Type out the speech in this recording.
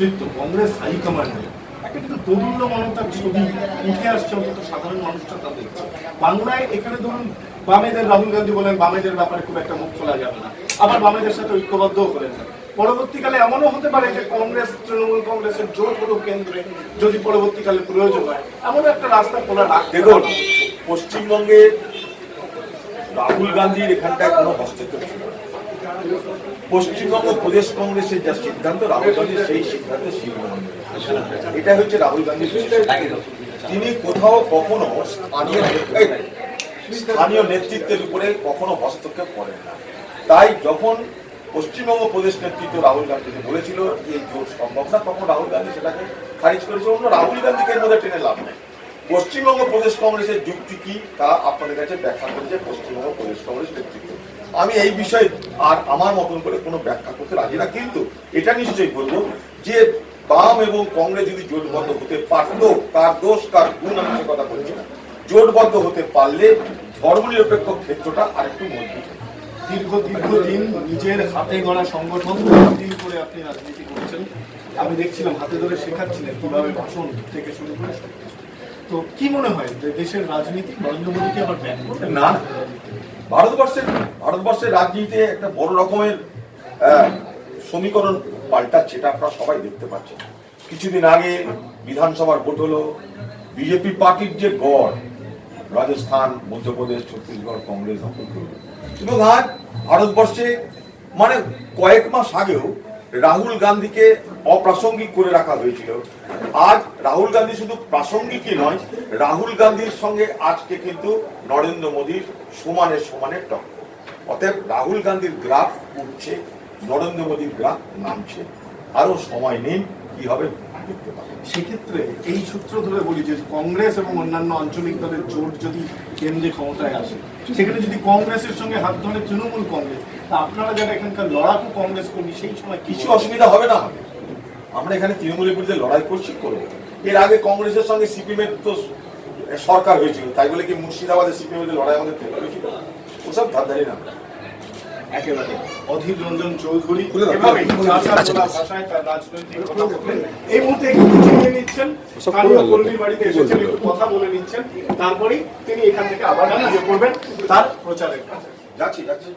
নেতৃত্ব, কংগ্রেস হাইকমান্ডে একটা কিন্তু মমতার ছবি উঠে আসছে অন্তত সাধারণ মানুষটা তা দেখছে। বাংলায় এখানে ধরুন বামেদের রাহুল গান্ধী বলেন, বামেদের ব্যাপারে খুব একটা মুখ খোলা যাবে না। আবার বামেদের সাথে ঐক্যবদ্ধও করেন পরবর্তীকালে এমনও হতে পারে যে কংগ্রেস, তৃণমূল কংগ্রেসের জোট হলো কেন্দ্রে যদি পরবর্তীকালে প্রয়োজন হয় এমন একটা রাস্তা খোলা রাখতে দেখুন, পশ্চিমবঙ্গে রাহুল গান্ধীর এখানটায় কোনো হস্তক্ষেপ ছিল। পশ্চিমবঙ্গ প্রদেশ কংগ্রেসের যা সিদ্ধান্ত, রাহুল গান্ধীর সেই সিদ্ধান্তে শিবমন্দির এটা হচ্ছে রাহুল গান্ধীর তিনি কোথাও কখনো স্থানীয় নেতৃত্বের উপরে কখনো হস্তক্ষেপ করেন না। তাই যখন পশ্চিমবঙ্গ প্রদেশ নেতৃত্ব রাহুল গান্ধীকে বলেছিল যে জোট সম্ভব না, তখন রাহুল গান্ধী সেটাকে খারিজ করেছে অন্য রাহুল গান্ধীকে মধ্যে টেনে লাভ নেই। পশ্চিমবঙ্গ প্রদেশ কংগ্রেসের যুক্তি কি? তা আপনাদের কাছে ব্যাখ্যা করেছে পশ্চিমবঙ্গ প্রদেশ কংগ্রেস নেতৃত্ব আমি এই বিষয়ে আর আমার মতন করে কোনো ব্যাখ্যা করতে রাজি না, কিন্তু এটা নিশ্চয়ই বলব যে বাম এবং কংগ্রেস যদি জোটবদ্ধ হতে পারতো, কার দোষ, কার গুণ, আমি সে কথা বলছি না। জোটবদ্ধ হতে পারলে ধর্মনিরপেক্ষ ক্ষেত্রটা আরেকটু মজবুত দীর্ঘ দীর্ঘ দিন নিজের হাতে গড়া সংগঠন করে আপনি রাজনীতি করেছেন। আমি দেখছিলাম, হাতে ধরে শেখাচ্ছিলেন কীভাবে ভাষণ থেকে শুরু করে। তো কি মনে হয়? যে দেশের রাজনীতি নরেন্দ্র মোদীকে আবার ব্যান করবেন না। ভারতবর্ষের ভারতবর্ষের রাজনীতিতে একটা বড় রকমের সমীকরণ পাল্টাচ্ছে, এটা আপনারা সবাই দেখতে পাচ্ছেন। কিছুদিন আগে বিধানসভার ভোট হলো, বিজেপি পার্টির যে গড়, রাজস্থান, মধ্যপ্রদেশ, ছত্তিশগড়, কংগ্রেস এবং আজ ভারতবর্ষে মানে কয়েক মাস আগেও রাহুল গান্ধীকে অপ্রাসঙ্গিক করে রাখা হয়েছিল। আজ রাহুল গান্ধী শুধু প্রাসঙ্গিকই নয়, রাহুল গান্ধীর সঙ্গে আজকে কিন্তু নরেন্দ্র মোদীর সমানে সমানে টক অতএব রাহুল গান্ধীর গ্রাফ উঠছে, নরেন্দ্র মোদীর গ্রাফ নামছে। আরও সময় নিন। কি হবে? দেখতে সেক্ষেত্রে এই সূত্র ধরে বলি যে কংগ্রেস এবং অন্যান্য আঞ্চলিক দলের জোট যদি কেন্দ্রে ক্ষমতায় আসে সেখানে যদি কংগ্রেসের সঙ্গে হাত ধরে তৃণমূল কংগ্রেস তা আপনারা যারা এখানকার লড়াকু কংগ্রেস কর্মী সেই সময় কিছু অসুবিধা হবে না। আমরা এখানে তৃণমূলের বিরুদ্ধে লড়াই করছি করব এর আগে কংগ্রেসের সঙ্গে সিপিএম এর তো সরকার হয়েছিল তাই বলে কি মুর্শিদাবাদে সিপিএম এর লড়াই আমাদের থেকে হয়েছিল? ওসব ধারধারি না একেবারে অধীর রঞ্জন চৌধুরী এভাবে ভাষায় তার রাজনৈতিক কথা এই মুহূর্তে একটু চিনিয়ে নিচ্ছেন স্থানীয় কর্মীর বাড়িতে এসেছেন একটু কথা বলে নিচ্ছেন। তারপরেই তিনি এখান থেকে আবার করবেন পড়বেন তার প্রচারের কাছে যাচ্ছি যাচ্ছি।